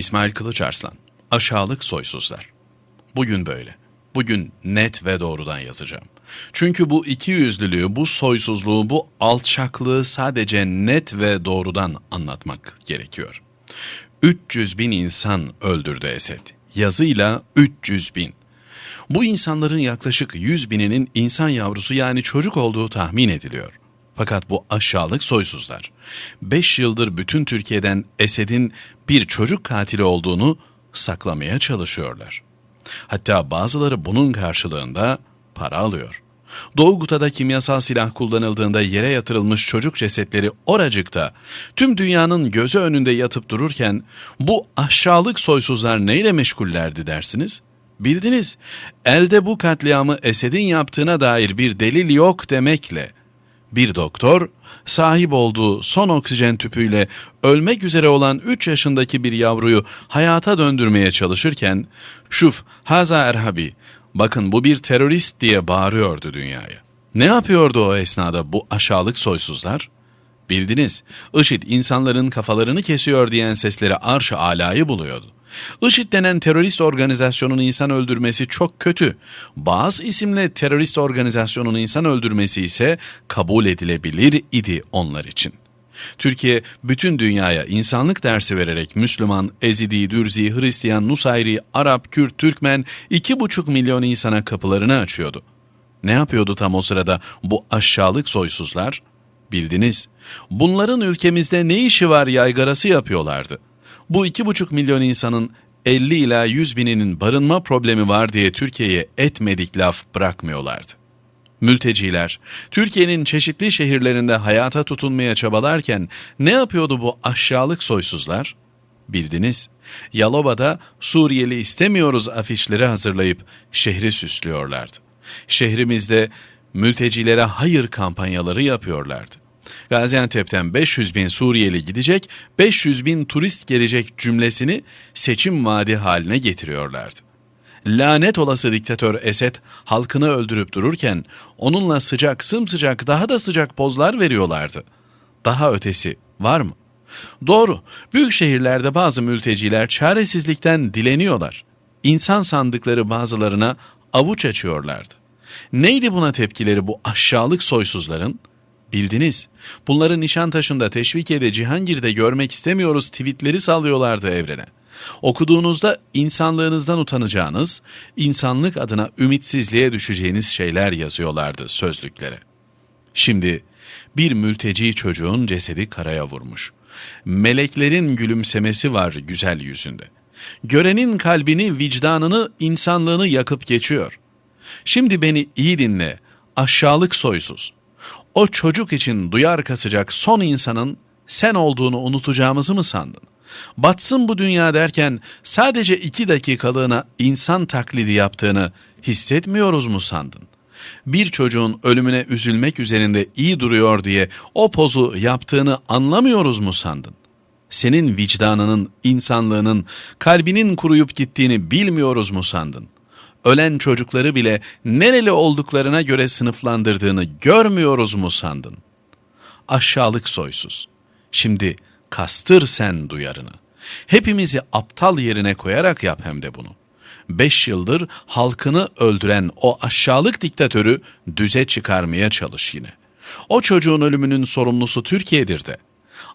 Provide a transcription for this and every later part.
İsmail Kılıçarslan, aşağılık soysuzlar. Bugün böyle. Bugün net ve doğrudan yazacağım. Çünkü bu iki yüzlülüğü, bu soysuzluğu, bu alçaklığı sadece net ve doğrudan anlatmak gerekiyor. 300 bin insan öldürdü Esed. Yazıyla 300 bin. Bu insanların yaklaşık 100 bininin insan yavrusu yani çocuk olduğu tahmin ediliyor. Fakat bu aşağılık soysuzlar 5 yıldır bütün Türkiye'den Esed'in bir çocuk katili olduğunu saklamaya çalışıyorlar. Hatta bazıları bunun karşılığında para alıyor. Doğu Guta'da kimyasal silah kullanıldığında yere yatırılmış çocuk cesetleri oracıkta tüm dünyanın gözü önünde yatıp dururken bu aşağılık soysuzlar neyle meşgullerdi dersiniz? Bildiniz, elde bu katliamı Esed'in yaptığına dair bir delil yok demekle bir doktor, sahip olduğu son oksijen tüpüyle ölmek üzere olan 3 yaşındaki bir yavruyu hayata döndürmeye çalışırken, şuf, haza erhabi, bakın bu bir terörist diye bağırıyordu dünyaya. Ne yapıyordu o esnada bu aşağılık soysuzlar? Bildiniz, IŞİD insanların kafalarını kesiyor diyen sesleri arş-ı alayı buluyordu. IŞİD denen terörist organizasyonun insan öldürmesi çok kötü. Bazı isimle terörist organizasyonun insan öldürmesi ise kabul edilebilir idi onlar için. Türkiye bütün dünyaya insanlık dersi vererek Müslüman, Ezidi, Dürzi, Hristiyan, Nusayri, Arap, Kürt, Türkmen iki buçuk milyon insana kapılarını açıyordu. Ne yapıyordu tam o sırada bu aşağılık soysuzlar? Bildiniz. Bunların ülkemizde ne işi var yaygarası yapıyorlardı. Bu iki buçuk milyon insanın 50 ila 100 bininin barınma problemi var diye Türkiye'ye etmedik laf bırakmıyorlardı. Mülteciler, Türkiye'nin çeşitli şehirlerinde hayata tutunmaya çabalarken ne yapıyordu bu aşağılık soysuzlar? Bildiniz, Yalova'da Suriyeli istemiyoruz afişleri hazırlayıp şehri süslüyorlardı. Şehrimizde mültecilere hayır kampanyaları yapıyorlardı. Gaziantep'ten 500 bin Suriyeli gidecek, 500 bin turist gelecek cümlesini seçim vaadi haline getiriyorlardı. Lanet olası diktatör Esed halkını öldürüp dururken onunla sıcak sımsıcak daha da sıcak pozlar veriyorlardı. Daha ötesi var mı? Doğru, büyük şehirlerde bazı mülteciler çaresizlikten dileniyorlar. İnsan sandıkları bazılarına avuç açıyorlardı. Neydi buna tepkileri bu aşağılık soysuzların? Bildiniz. Bunları Nişantaşı'nda, Teşvikiye'de, Cihangir'de görmek istemiyoruz tweetleri sallıyorlardı evrene. Okuduğunuzda insanlığınızdan utanacağınız, insanlık adına ümitsizliğe düşeceğiniz şeyler yazıyorlardı sözlüklere. Şimdi bir mülteci çocuğun cesedi karaya vurmuş. Meleklerin gülümsemesi var güzel yüzünde. Görenin kalbini, vicdanını, insanlığını yakıp geçiyor. Şimdi beni iyi dinle, aşağılık soysuz. O çocuk için duyar kasacak son insanın sen olduğunu unutacağımızı mı sandın? Batsın bu dünya derken sadece iki dakikalığına insan taklidi yaptığını hissetmiyoruz mu sandın? Bir çocuğun ölümüne üzülmek üzerinde iyi duruyor diye o pozu yaptığını anlamıyoruz mu sandın? Senin vicdanının, insanlığının, kalbinin kuruyup gittiğini bilmiyoruz mu sandın?'' Ölen çocukları bile nereli olduklarına göre sınıflandırdığını görmüyoruz mu sandın? Aşağılık soysuz. Şimdi kastır sen duyarını. Hepimizi aptal yerine koyarak yap hem de bunu. Beş yıldır halkını öldüren o aşağılık diktatörü düze çıkarmaya çalış yine. O çocuğun ölümünün sorumlusu Türkiye'dir de.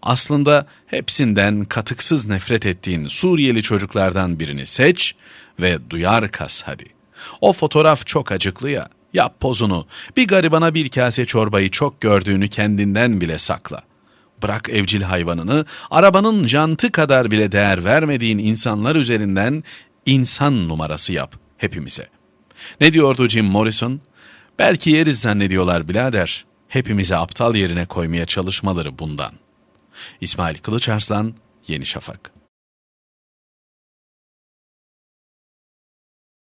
Aslında hepsinden katıksız nefret ettiğin Suriyeli çocuklardan birini seç ve duyar kas hadi. O fotoğraf çok acıklı ya. Yap pozunu. Bir garibana bir kase çorbayı çok gördüğünü kendinden bile sakla. Bırak evcil hayvanını, arabanın jantı kadar bile değer vermediğin insanlar üzerinden insan numarası yap hepimize. Ne diyordu Jim Morrison? Belki yeriz zannediyorlar birader. Hepimizi aptal yerine koymaya çalışmaları bundan. İsmail Kılıçarslan, Yeni Şafak